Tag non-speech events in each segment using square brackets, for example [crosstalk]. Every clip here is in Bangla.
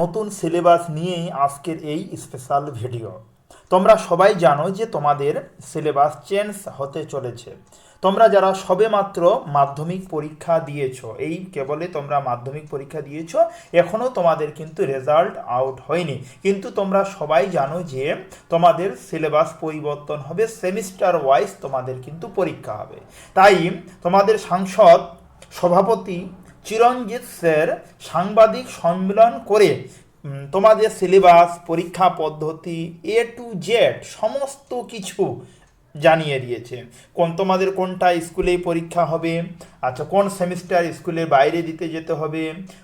নতুন সিলেবাস নিয়েই আজকের এই স্পেশাল ভিডিও তোমরা সবাই জানো যে তোমাদের সিলেবাস চেঞ্জ হতে চলেছে। তোমরা যারা সবেমাত্র মাধ্যমিক পরীক্ষা দিয়েছ, এই কেবলে তোমরা মাধ্যমিক পরীক্ষা দিয়েছ এখনও তোমাদের কিন্তু রেজাল্ট আউট হয়নি। কিন্তু তোমরা সবাই জানো যে তোমাদের সিলেবাস পরিবর্তন হবে সেমিস্টার ওয়াইজ তোমাদের কিন্তু পরীক্ষা হবে। তাই তোমাদের সাংসদ, সভাপতি চিরঞ্জিত স্যার সাংবাদিক সম্মেলন করে তোমাদের সিলেবাস, পরীক্ষা পদ্ধতি এ টু জেড সমস্ত কিছু জানিয়ে দিয়েছে। কোন তোমাদের কোনটা স্কুলে পরীক্ষা হবে আচ্ছা কোন সেমিস্টার স্কুলের বাইরে দিতে যেতে হবে,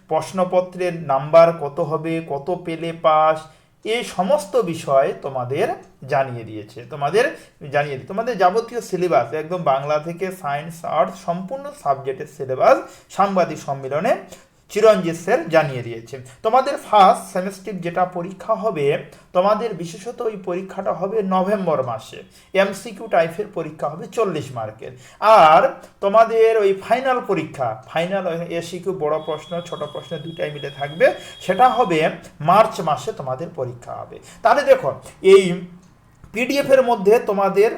প্রশ্নপত্রের নাম্বার কত হবে, কত পেলে পাস এই সমস্ত বিষয় তোমাদের জানিয়ে দিয়েছে। তোমাদের জানিয়ে দিয়ে তোমাদের যাবতীয় সিলেবাস একদম বাংলা থেকে সায়েন্স আর্টস সম্পূর্ণ সাবজেক্টের সিলেবাস সাংবাদিক সম্মেলনে চিরঞ্জিত স্যার জানিয়ে দিয়েছে তোমাদের ফার্স্ট সেমিস্টার যেটা পরীক্ষা হবে, তোমাদের বিশেষত ওই পরীক্ষাটা হবে নভেম্বর মাসে। এমসিকিউ টাইপের পরীক্ষা হবে চল্লিশ মার্কের। আর তোমাদের ওই ফাইনাল পরীক্ষা ফাইনাল এসিকিউ বড় প্রশ্ন, ছোট প্রশ্ন দুটাই মিলে থাকবে। সেটা হবে মার্চ মাসে তোমাদের পরীক্ষা হবে। তাহলে দেখো, এই পিডিএফ এর মধ্যে তোমাদের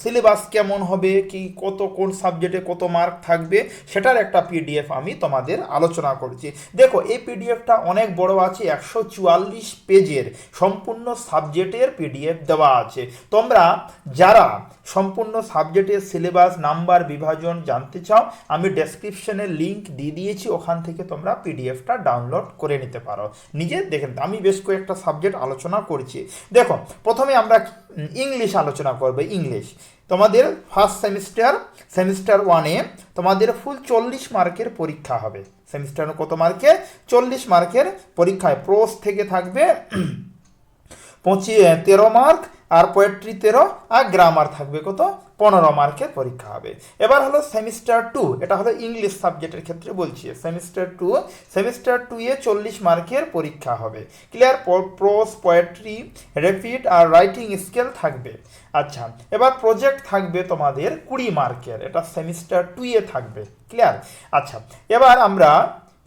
সিলেবাস কেমন হবে, কি, কত, কোন সাবজেক্টে কত মার্ক থাকবে, সেটার একটা পিডিএফ আমি তোমাদের আলোচনা করছি। দেখো, এই পিডিএফটা অনেক বড় আছে, একশো চুয়াল্লিশ পেজের সম্পূর্ণ সাবজেক্টের পিডিএফ দেওয়া আছে। তোমরা যারা সম্পূর্ণ সাবজেক্টের সিলেবাস নাম্বার বিভাজন জানতে চাও, আমি ডেসক্রিপশনে লিঙ্ক দিয়ে দিয়েছি, ওখান থেকে তোমরা পিডিএফটা ডাউনলোড করে নিতে পারো। নিজে দেখেন আমি বেশ কয়েকটা সাবজেক্ট আলোচনা করছি। দেখো, প্রথমে আমরা ইংলিশ আলোচনা করবে ইংলিশ তোমাদের ফার্স্ট সেমিস্টার সেমিস্টার ওয়ানে তোমাদের ফুল চল্লিশ মার্কের পরীক্ষা হবে। সেমিস্টার কত মার্কে? চল্লিশ মার্কের পরীক্ষায়। প্রোস থেকে থাকবে [clears throat] পঁচিয়ে তেরো মার্ক আর পোয়েট্রি তেরো আর গ্রামার থাকবে কত? পনেরো মার্কের পরীক্ষা হবে। এবার হলো সেমিস্টার টু এটা হলো ইংলিশ সাবজেক্টের ক্ষেত্রে বলছি। সেমিস্টার টু সেমিস্টার টু এ চল্লিশ মার্কের পরীক্ষা হবে। ক্লিয়ার প্রোস পোয়েট্রি রেপিড আর রাইটিং স্কেল থাকবে। আচ্ছা এবার প্রজেক্ট থাকবে তোমাদের কুড়ি মার্কের এটা সেমিস্টার টু এ থাকবে। ক্লিয়ার আচ্ছা এবার আমরা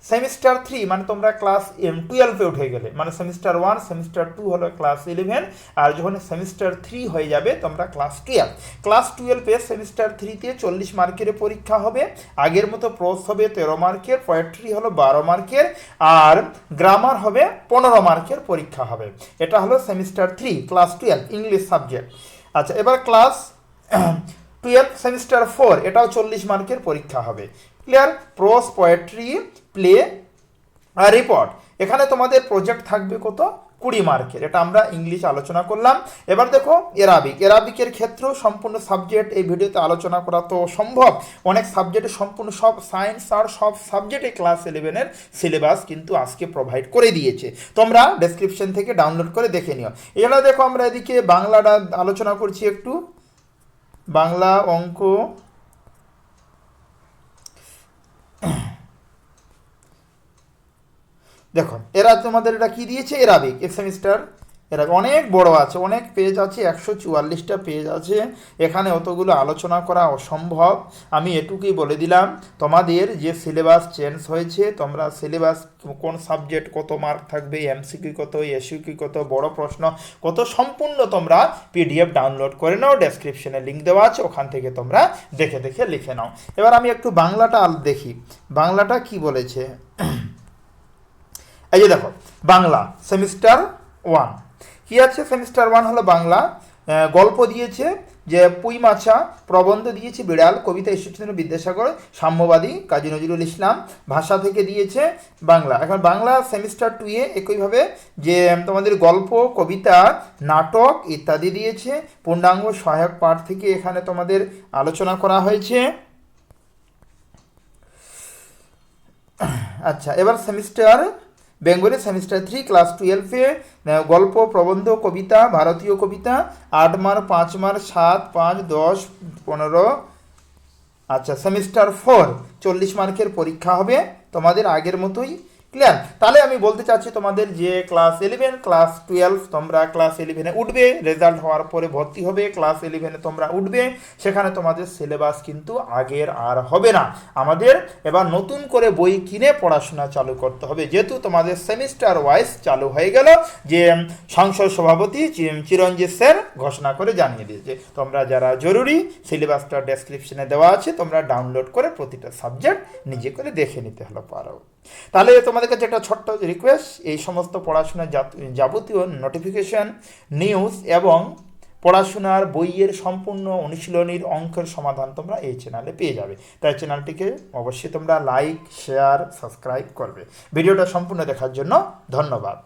সেমিস্টার থ্রি মানে তোমরা ক্লাস এম টুয়েলভে উঠে গেলে। মানে সেমিস্টার ওয়ান সেমিস্টার টু হলো ক্লাস ইলেভেন আর যখন সেমিস্টার থ্রি হয়ে যাবে, তোমরা ক্লাস টুয়েলভ ক্লাস টুয়েলভে সেমিস্টার থ্রিতে চল্লিশ মার্কের পরীক্ষা হবে, আগের মতো প্রোস হবে তেরো মার্কের পোয়েট্রি হলো বারো মার্কের আর গ্রামার হবে পনেরো মার্কের পরীক্ষা হবে। এটা হলো semester three class twelve English subject আচ্ছা এবার ক্লাস টুয়েলভ সেমিস্টার ফোর এটাও চল্লিশ মার্কের পরীক্ষা হবে। ক্লিয়ার প্রোস পোয়েট্রি প্লে আর রিপোর্ট এখানে তোমাদের প্রজেক্ট থাকবে কত? কুড়ি মার্কের এটা আমরা ইংলিশ আলোচনা করলাম। এবার দেখো এরাবিক এরাবিকের ক্ষেত্রেও সম্পূর্ণ সাবজেক্ট এই ভিডিওতে আলোচনা করা তো সম্ভব। অনেক সাবজেক্টে সম্পূর্ণ সব সায়েন্স আর সব সাবজেক্টে ক্লাস ইলেভেনের সিলেবাস কিন্তু আজকে প্রোভাইড করে দিয়েছে। তোমরা ডেসক্রিপশন থেকে ডাউনলোড করে দেখে নিও। এছাড়া দেখো আমরা এদিকে বাংলাটা আলোচনা করছি একটু। বাংলা অঙ্ক দেখো এরা তোমাদের এটা কি দিয়েছে? এরাবিক। এক সেমিস্টার এরা অনেক বড় আছে, অনেক পেজ আছে, একশো চুয়াল্লিশটা পেজ আছে। এখানে অতগুলো আলোচনা করা অসম্ভব। আমি এটুকুই বলে দিলাম, তোমাদের যে সিলেবাস চেঞ্জ হয়েছে, তোমরা সিলেবাস কোন সাবজেক্ট কত মার্ক থাকবে এমসিকিউ কত এসিকিউ কত, বড় প্রশ্ন কত, সম্পূর্ণ তোমরা পিডিএফ ডাউনলোড করে নাও। ডেসক্রিপশনে লিঙ্ক দেওয়া আছে, ওখান থেকে তোমরা দেখে দেখে লিখে নাও। এবার আমি একটু বাংলাটা দেখি। বাংলাটা কি বলেছে? এই যে দেখো, বাংলা সেমিস্টার ওয়ান কি আছে? সেমিস্টার ওয়ান হলো বাংলা। গল্প দিয়েছে যে পুই মাছা প্রবন্ধ দিয়েছে বিড়াল, কবিতা ঈশ্বরচন্দ্র বিদ্যাসাগর, সাম্যবাদী কাজী নজরুল ইসলাম। ভাষা থেকে দিয়েছে বাংলা। এখন বাংলা সেমিস্টার টু এ একইভাবে যে তোমাদের গল্প, কবিতা, নাটক ইত্যাদি দিয়েছে। পূর্ণাঙ্গ সহায়ক পাঠ থেকে এখানে তোমাদের আলোচনা করা হয়েছে। আচ্ছা এবার semester Bengali semester three, class টুয়েলভে গল্প, প্রবন্ধ, কবিতা, ভারতীয় কবিতা, আট মার, পাঁচ মার, সাত, পাঁচ, দশ, পনেরো আচ্ছা সেমিস্টার ফোর, চল্লিশ মার্কের পরীক্ষা হবে। তোমাদের আগের মতোই ক্লিয়ার তাহলে আমি বলতে চাচ্ছি তোমাদের যে ক্লাস ইলেভেন ক্লাস টুয়েলভ তোমরা ক্লাস ইলেভেনে উঠবে রেজাল্ট হওয়ার পরে ভর্তি হবে ক্লাস ইলেভেনে তোমরা উঠবে, সেখানে তোমাদের সিলেবাস কিন্তু আগের আর হবে না। আমাদের এবার নতুন করে বই কিনে পড়াশোনা চালু করতে হবে। যেহেতু তোমাদের সেমিস্টার ওয়াইজ চালু হয়ে গেল, যে সংসদ সভাপতি চিরঞ্জিত স্যার ঘোষণা করে জানিয়ে দিয়েছে। তোমরা যারা জরুরি সিলেবাসটা ডেসক্রিপশনে দেওয়া আছে, তোমরা ডাউনলোড করে প্রতিটা সাবজেক্ট নিজে করে দেখে নিতে হলো, পারো। তাহলে তোমাদের কাছে একটা ছোট্ট রিকোয়েস্ট এই সমস্ত পড়াশোনার যাবতীয় নোটিফিকেশন নিউজ এবং পড়াশোনার বইয়ের সম্পূর্ণ অনুশীলনীর অঙ্কের সমাধান তোমরা এই চ্যানেলে পেয়ে যাবে। তাই চ্যানেলটিকে অবশ্যই তোমরা লাইক শেয়ার সাবস্ক্রাইব করবে। ভিডিওটা সম্পূর্ণ দেখার জন্য ধন্যবাদ।